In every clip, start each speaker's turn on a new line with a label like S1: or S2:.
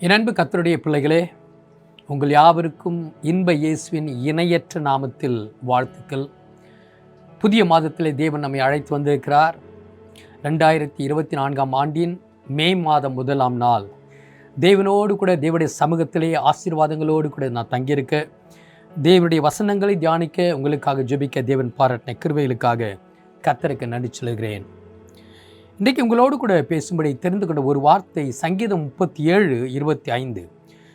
S1: என் அன்பு கத்தருடைய பிள்ளைகளே உங்கள் யாவருக்கும் இன்ப இயேசுவின் இணையற்ற நாமத்தில் வாழ்த்துக்கள். புதிய மாதத்திலே தேவன் நம்மை அழைத்து வந்திருக்கிறார். ரெண்டாயிரத்தி இருபத்தி நான்காம் ஆண்டின் மே மாதம் முதலாம் நாள். தேவனோடு கூட தேவனுடைய சமூகத்திலே ஆசீர்வாதங்களோடு கூட நான் தங்கியிருக்க. தேவனுடைய வசனங்களை தியானிக்க உங்களுக்காக ஜெபிக்க தேவன் பாராட்டின கிருவைகளுக்காக கத்தருக்கு நன்றி சொல்கிறேன் இன்றைக்கு உங்களோடு கூட பேசும்படி தெரிந்து கொண்ட ஒரு வார்த்தை சங்கீதம் முப்பத்தி ஏழு இருபத்தி ஐந்து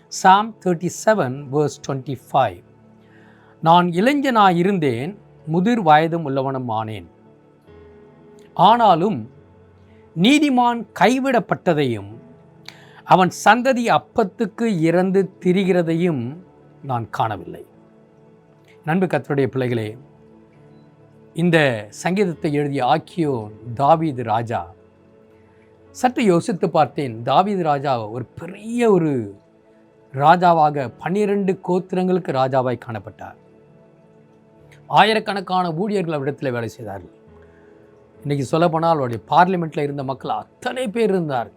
S1: psalm thirty seven verse twenty five நான் இளைஞனாக இருந்தேன் முதிர் வயதும் உள்ளவனும் ஆனேன். ஆனாலும் நீதிமான் கைவிடப்பட்டதையும் அவன் சந்ததி அப்பத்துக்கு இறந்து திரிகிறதையும் நான் காணவில்லை. நண்பு கத்தருடைய பிள்ளைகளே இந்த சங்கீதத்தை எழுதிய ஆக்கியோ தாவீது ராஜா. சற்று யோசித்து பார்த்தேன் தாவீது ராஜா ஒரு பெரிய ஒரு ராஜாவாக பன்னிரண்டு கோத்திரங்களுக்கு ராஜாவாய் காணப்பட்டார். ஆயிரக்கணக்கான ஊழியர்கள் அவரிடத்தில் வேலை செய்தார்கள். இன்றைக்கி சொல்லப்போனால் அவருடைய பார்லிமெண்ட்டில் இருந்த மக்கள் அத்தனை பேர் இருந்தார்.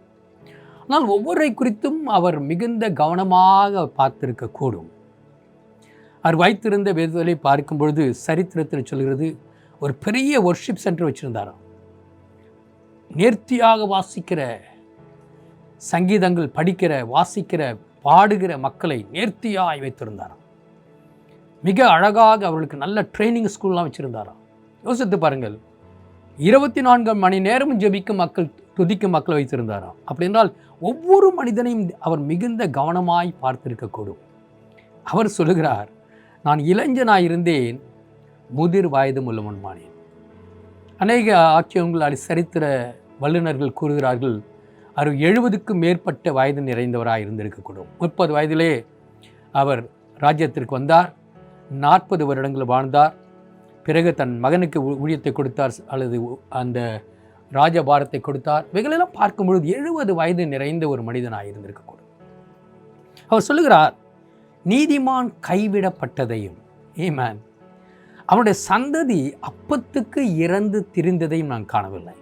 S1: ஆனால் ஒவ்வொரு குறித்தும் அவர் மிகுந்த கவனமாக பார்த்திருக்கக்கூடும். அவர் வைத்திருந்த வேதலை பார்க்கும் பொழுது சரித்திரத்தில் சொல்கிறது ஒரு பெரிய ஒர்ஷிப் சென்டர் வச்சுருந்தாராம். நேர்த்தியாக வாசிக்கிற சங்கீதங்கள் படிக்கிற வாசிக்கிற பாடுகிற மக்களை நேர்த்தியாய் வைத்திருந்தாராம். மிக அழகாக அவர்களுக்கு நல்ல ட்ரைனிங் ஸ்கூல்லாம் வச்சுருந்தாராம். யோசித்து பாருங்கள் இருபத்தி நான்கு மணி நேரமும் ஜெபிக்கும் மக்கள் துதிக்கும் மக்களை வைத்திருந்தாராம். அப்படி என்றால் ஒவ்வொரு மனிதனையும் அவர் மிகுந்த கவனமாய் பார்த்திருக்கக்கூடும். அவர் சொல்லுகிறார் நான் இளைஞனாக இருந்தேன் முதிர் வயதும் முன்மானியன் அநேக ஆக்கியவங்கள் சரித்திர வல்லுநர்கள் கூறுகிறார்கள் அவர் எழுபதுக்கும் மேற்பட்ட வயது நிறைந்தவராக இருந்திருக்கக்கூடும். முப்பது வயதிலே அவர் ராஜ்யத்திற்கு வந்தார் நாற்பது வருடங்கள் வாழ்ந்தார் பிறகு தன் மகனுக்கு ஊழியத்தை கொடுத்தார் அல்லது அந்த ராஜபாரத்தை கொடுத்தார். இவைகளெல்லாம் பார்க்கும் பொழுது எழுபது வயது நிறைந்த ஒரு மனிதனாக இருந்திருக்கக்கூடும். அவர் சொல்லுகிறார் நீதிமான் கைவிடப்பட்டதையும் ஏமேன் அவனுடைய சந்ததி அப்பத்துக்கு இறந்து திரிந்ததையும் நான் காணவில்லை.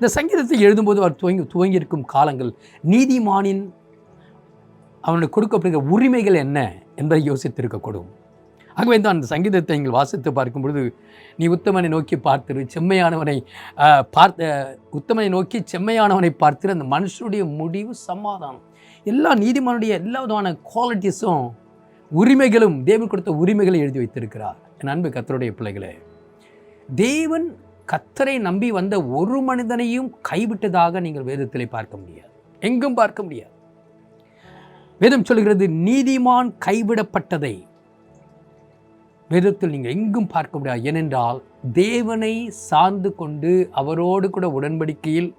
S1: இந்த சங்கீதத்தை எழுதும்போது அவர் துவங்கி துவங்கியிருக்கும் காலங்கள் நீதிமானின் அவனுக்கு கொடுக்கப்படுகிற உரிமைகள் என்ன என்பதை யோசித்திருக்கக்கூடும். ஆகவே தான் அந்த சங்கீதத்தை நீங்கள் வாசித்து பார்க்கும் பொழுது நீ உத்தமனை நோக்கி பார்த்திரு செம்மையானவனை பார்த்த உத்தமனை நோக்கி செம்மையானவனை பார்த்திரு அந்த மனுஷனுடைய முடிவு சமாதானம். எல்லா நீதிமானுடைய எல்லா விதமான குவாலிட்டிஸும் உரிமைகளும் தேவன் கொடுத்த உரிமைகளை எழுதி வைத்திருக்கிறார். என் அன்பு கத்தருடைய பிள்ளைகளே தேவன் கத்தரை நம்பி வந்த ஒரு மனிதனையும் கைவிட்டதாக நீங்கள் வேதத்தில் பார்க்க முடியாது. எங்கும் பார்க்க முடியாது. வேதம் சொல்கிறது நீதிமான் கைவிடப்பட்டதை. வேதத்தில் நீங்கள் எங்கும் பார்க்க முடியாது. ஏனென்றால் தேவனை சார்ந்து கொண்டு அவரோடு கூட உடன்படிக்கையில்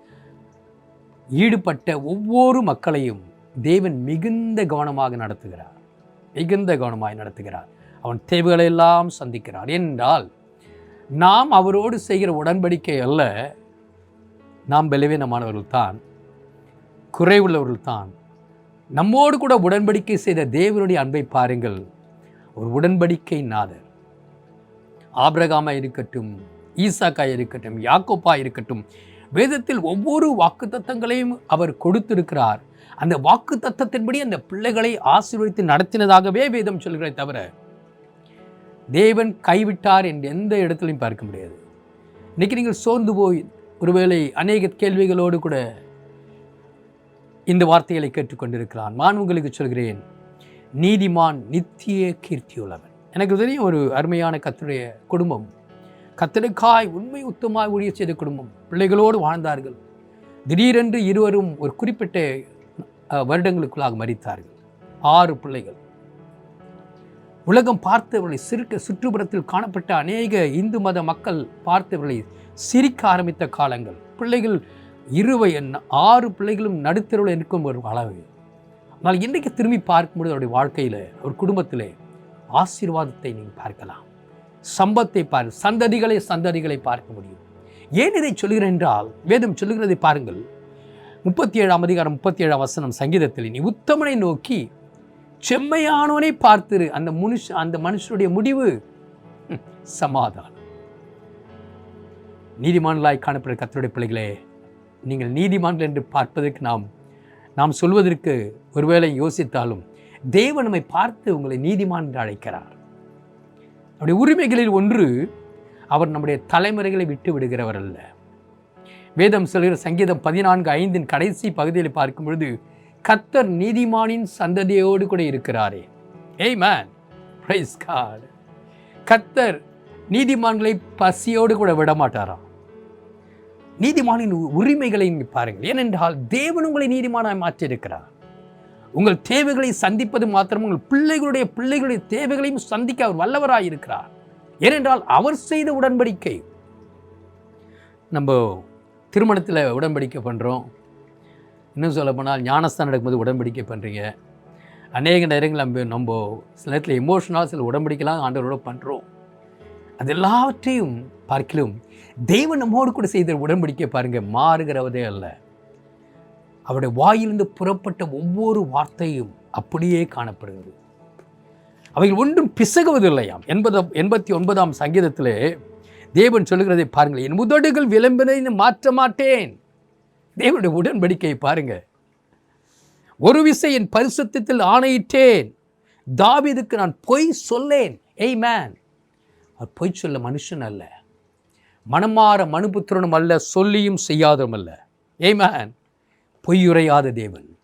S1: ஈடுபட்ட ஒவ்வொரு மக்களையும் தேவன் மிகுந்த கவனமாக நடத்துகிறார். மிகுந்த கவனமாய் நடத்துகிறார். அவன் தேவைகளை எல்லாம் சந்திக்கிறார் என்றால் நாம் அவரோடு செய்கிற உடன்படிக்கை அல்ல நாம் பலவீனமானவர்கள் தான் குறைவுள்ளவர்கள் தான். நம்மோடு கூட உடன்படிக்கை செய்த தேவனுடைய அன்பை பாருங்கள். ஒரு உடன்படிக்கை நாதர். ஆபிரகாமா இருக்கட்டும் ஈசாக்கா இருக்கட்டும் யாக்கோப்பா இருக்கட்டும் வேதத்தில் ஒவ்வொரு வாக்குத்தத்தங்களையும் அவர் கொடுத்திருக்கிறார். அந்த வாக்கு தத்தத்தின்படி அந்த பிள்ளைகளை ஆசீர்வதித்து நடத்தினதாகவே வேதம் சொல்கிறே தவிர தேவன் கைவிட்டார் என்று எந்த இடத்துலையும் பார்க்க முடியாது. இன்றைக்கி நீங்கள் சோர்ந்து போய் ஒருவேளை அநேக கேள்விகளோடு கூட இந்த வார்த்தைகளை கேட்டுக்கொண்டிருக்கிறான் நான் உங்களுக்கு சொல்கிறேன் நீதிமான் நித்திய கீர்த்தியுள்ளவன். எனக்கு தெரியும் ஒரு அருமையான கத்தருடைய குடும்பம் கத்தருக்காய் உண்மை உத்தமாய் ஊழிய செய்த குடும்பம் பிள்ளைகளோடு வாழ்ந்தார்கள். திடீரென்று இருவரும் ஒரு குறிப்பிட்ட வருடங்களுக்குள்ளாக மறித்தார்கள் ஆறு பிள்ளைகள். உலகம் பார்த்தவர்களை சிரிக்க சுற்றுப்புறத்தில் காணப்பட்ட அநேக இந்து மத மக்கள் பார்த்தவர்களை சிரிக்க ஆரம்பித்த காலங்கள். பிள்ளைகள் இருவை ஆறு பிள்ளைகளும் நடுத்தருவில் இருக்கும் ஒரு அளவு. ஆனால் இன்றைக்கு திரும்பி பார்க்கும்போது அவருடைய வாழ்க்கையில் அவர் குடும்பத்தில் ஆசீர்வாதத்தை நீங்கள் பார்க்கலாம். சம்பத்தை பார் சந்ததிகளை சந்ததிகளை பார்க்க முடியும். ஏன் இதை சொல்கிறேன் என்றால் வேதம் சொல்லுகிறதை பாருங்கள். முப்பத்தி ஏழாம் அதிகாரம் முப்பத்தி ஏழாம் வசனம் சங்கீதத்தில் நீ உத்தமனை நோக்கி செம்மையானவனை பார்த்திரு. அந்த மனுஷ அந்த மனுஷனுடைய முடிவு சமாதானம். நீதிமான்களாய் காணப்படுற கத்தருடைய பிள்ளைகளே நீங்கள் நீதிமான்கள் என்று பார்ப்பதற்கு நாம் நாம் சொல்வதற்கு ஒருவேளை யோசித்தாலும் தேவன் நம்மை பார்த்து உங்களை நீதிமான் என்று அழைக்கிறார். நம்முடைய உரிமைகளில் ஒன்று அவர் நம்முடைய தலைமுறைகளை விட்டு விடுகிறவர் அல்ல. வேதம் சொல்கிற சங்கீதம் பதினான்கு ஐந்தின் கடைசி பகுதியில் பார்க்கும் பொழுது கத்தர் நீதிமானின் சந்ததியோடு கூட இருக்கிறாரே. ஏய் மேன் காட் கத்தர் நீதிமான்களை பசியோடு கூட விட மாட்டாராம் நீதிமானின் உரிமைகளை பாருங்கள். ஏனென்றால் தேவன் உங்களை நீதிமானாய் மாற்றியிருக்கிறார். உங்கள் தேவைகளை சந்திப்பது மாத்திரம் உங்கள் பிள்ளைகளுடைய பிள்ளைகளுடைய தேவைகளையும் சந்திக்க அவர் வல்லவராக இருக்கிறார். ஏனென்றால் அவர் செய்த உடன்படிக்கை. நம்ம திருமணத்தில் உடன்படிக்கை பண்ணுறோம் இன்னும் சொல்ல போனால் ஞானஸ்தானம் நடக்கும்போது உடன்படிக்கை பண்ணுறீங்க அநேக நேரங்கள் நம்ம நம்ம சில நேரத்தில் எமோஷனாக சில உடம்படிக்கலாம் ஆண்டவரோட பண்ணுறோம் அது எல்லாவற்றையும் பார்க்கலும் தெய்வம் நம்மோடு கூட செய்த உடன்படிக்கை பாருங்கள் மாறுகிறவதே அல்ல. அவருடைய வாயிலிருந்து புறப்பட்ட ஒவ்வொரு வார்த்தையும் அப்படியே காணப்படுகிறது. அவைகள் ஒன்றும் பிசகுவதில்லையாம் எண்பது எண்பத்தி ஒன்பதாம் சங்கீதத்திலே தேவன் சொல்லுகிறதை பாருங்கள் என் முதடுகள் விளம்பினை மாற்ற மாட்டேன். தேவனுடைய உடன்படிக்கையை பாருங்க ஒரு விசை என் பரிசுத்தத்தில் ஆணையிட்டேன். தாவிதுக்கு நான் பொய் சொல்லேன். ஏய் மேன் அவர் பொய் சொல்ல மனுஷன் அல்ல. மனமாற மனுபுத்திரனும் அல்ல சொல்லியும் செய்யாதவரும் அல்ல. ஏய் மேன் பொய்யுரையாத தேவன்.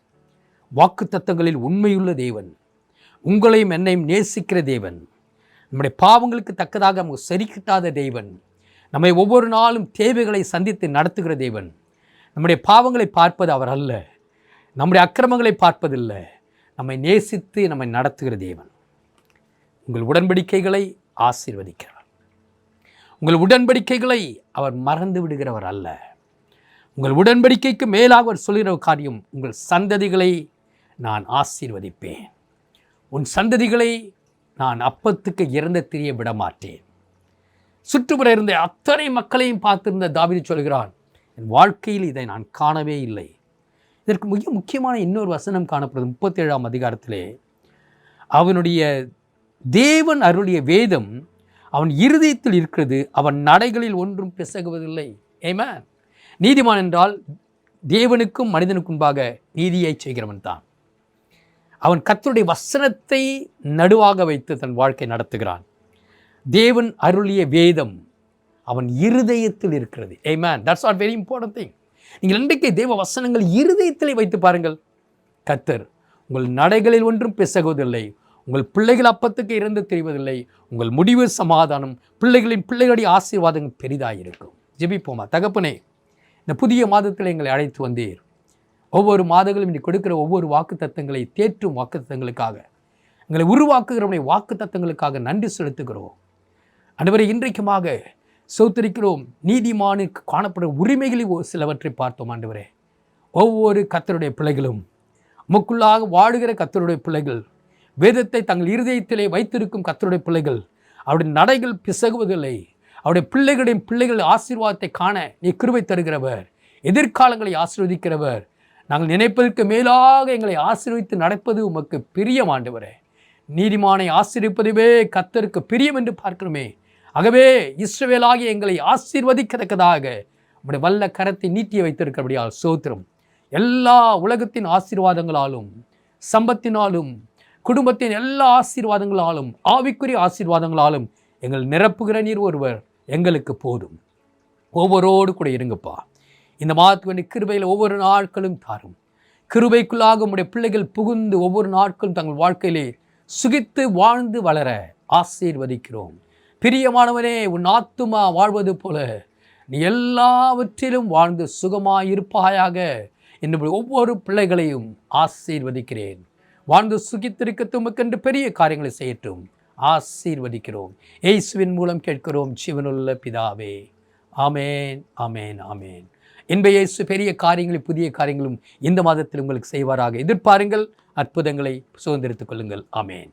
S1: வாக்கு தத்தங்களில் உண்மையுள்ள தேவன். உங்களையும் என்னையும் நேசிக்கிற தேவன். நம்முடைய பாவங்களுக்கு தக்கதாக நமக்கு சரிக்கிட்டாத தேவன். நம்மை ஒவ்வொரு நாளும் தேவைகளை சந்தித்து நடத்துகிற தேவன். நம்முடைய பாவங்களை பார்ப்பது அவர் அல்ல. நம்முடைய அக்கிரமங்களை பார்ப்பதில்லை. நம்மை நேசித்து நம்மை நடத்துகிற தேவன். உங்கள் உடன்படிக்கைகளை ஆசீர்வதிக்கிறார் உங்கள் உடன்படிக்கைகளை அவர் மறந்து விடுகிறவர் அல்ல. உங்கள் உடன்படிக்கைக்கு மேலாக அவர் சொல்கிற காரியம் உங்கள் சந்ததிகளை நான் ஆசீர்வதிப்பேன். உன் சந்ததிகளை நான் அப்பத்துக்கு இறந்த திரிய விட மாட்டேன் சுற்றுப்புற இருந்த அத்தனை மக்களையும் பார்த்திருந்த தாவிதி சொல்கிறான் என் வாழ்க்கையில் இதை நான் காணவே இல்லை. இதற்கு மிக முக்கியமான இன்னொரு வசனம் காணப்படுது முப்பத்தேழாம் அதிகாரத்திலே. அவனுடைய தேவன் அருளிய வேதம் அவன் இருதயத்தில் இருக்கிறது அவன் நடைகளில் ஒன்றும் பிசகுவதில்லை. ஏமா நீதிமான் என்றால் தேவனுக்கும் மனிதனுக்கும்பாக நீதியை செய்கிறவன் தான். அவன் கத்தருடைய வசனத்தை நடுவாக வைத்து தன் வாழ்க்கை நடத்துகிறான். தேவன் அருளிய வேதம் அவன் இருதயத்தில் இருக்கிறது. A man that's odd very important thing நீங்கள் இன்றைக்கு தேவ வசனங்கள் இருதயத்தில் வைத்து பாருங்கள். கத்தர் உங்கள் நடைகளில் ஒன்றும் பிசகுவதில்லை. உங்கள் பிள்ளைகள் அப்பத்துக்கு இறந்து தெரிவதில்லை. உங்கள் முடிவு சமாதானம் பிள்ளைகளின் பிள்ளைகளுடைய ஆசீர்வாதங்கள் பெரிதாக இருக்கும் ஜெபிப்போமா? தகப்பனே இந்த புதிய மாதத்தில் எங்களை அழைத்து வந்தீர். ஒவ்வொரு மாதங்களும் இன்னைக்கு கொடுக்கிற ஒவ்வொரு வாக்கு தத்தங்களை தேற்றும் வாக்கு தத்தங்களுக்காக எங்களை உருவாக்குகிறவனுடைய வாக்கு தத்தங்களுக்காக நன்றி செலுத்துகிறோம். அனைவரை இன்றைக்குமாக சௌத்திருக்கிறோம். நீதிமானுக்கு காணப்படும் உரிமைகளில் ஒரு சிலவற்றை பார்த்தோம் ஆண்டவரே. ஒவ்வொரு கத்தருடைய பிள்ளைகளும் முக்குள்ளாக வாழுகிற கத்தருடைய பிள்ளைகள் வேதத்தை தங்கள் இருதயத்திலே வைத்திருக்கும் கத்தருடைய பிள்ளைகள் அவருடைய நடைகள் பிசகுவதில்லை. அவருடைய பிள்ளைகளின் பிள்ளைகள் ஆசீர்வாதத்தை காண நீ கிருவை தருகிறவர் எதிர்காலங்களை ஆசீர்வதிக்கிறவர். நாங்கள் நினைப்பதற்கு மேலாக எங்களை ஆசீர்வித்து நடப்பது உமக்கு பிரியம் ஆண்டவரே. நீதிமானை ஆசிரிப்பதுவே கத்தருக்கு பிரியம் என்று பார்க்கிறோமே. ஆகவே இஸ்ரவேலாகி எங்களை ஆசீர்வதிக்கத்தக்கதாக நம்முடைய வல்ல கரத்தை நீட்டி வைத்திருக்கிறபடியால் சோத்திரம். எல்லா உலகத்தின் ஆசீர்வாதங்களாலும் சம்பத்தினாலும் குடும்பத்தின் எல்லா ஆசீர்வாதங்களாலும் ஆவிக்குரிய ஆசீர்வாதங்களாலும் எங்கள் நிரப்புகிற நீர் ஒருவர் எங்களுக்கு போதும். ஒவ்வொரோடு கூட இருங்கப்பா. இந்த மாதத்துக்கு கிருபையில் ஒவ்வொரு நாட்களும் தாரும். கிருபைக்குள்ளாக உடைய பிள்ளைகள் புகுந்து ஒவ்வொரு நாட்களும் தங்கள் வாழ்க்கையிலே சுகித்து வாழ்ந்து வளர ஆசீர்வதிக்கிறோம். பிரியமானவனே உன் ஆத்துமா வாழ்வது போல நீ எல்லாவற்றிலும் வாழ்ந்து சுகமாயிருப்பாயாக என்று ஒவ்வொரு பிள்ளைகளையும் ஆசீர்வதிக்கிறேன். வாழ்ந்து சுகித்திருக்க துமக்கென்று பெரிய காரியங்களை செய்யட்டும். ஆசீர்வதிக்கிறோம். ஏசுவின் மூலம் கேட்கிறோம் சிவனுள்ள பிதாவே. ஆமேன் ஆமேன் ஆமேன். என்ப இயேசு பெரிய காரியங்களும் புதிய காரியங்களும் இந்த மாதத்தில் உங்களுக்கு செய்வாராக. எதிர்பாருங்கள் அற்புதங்களை சுதந்திரித்துக் கொள்ளுங்கள். ஆமேன்.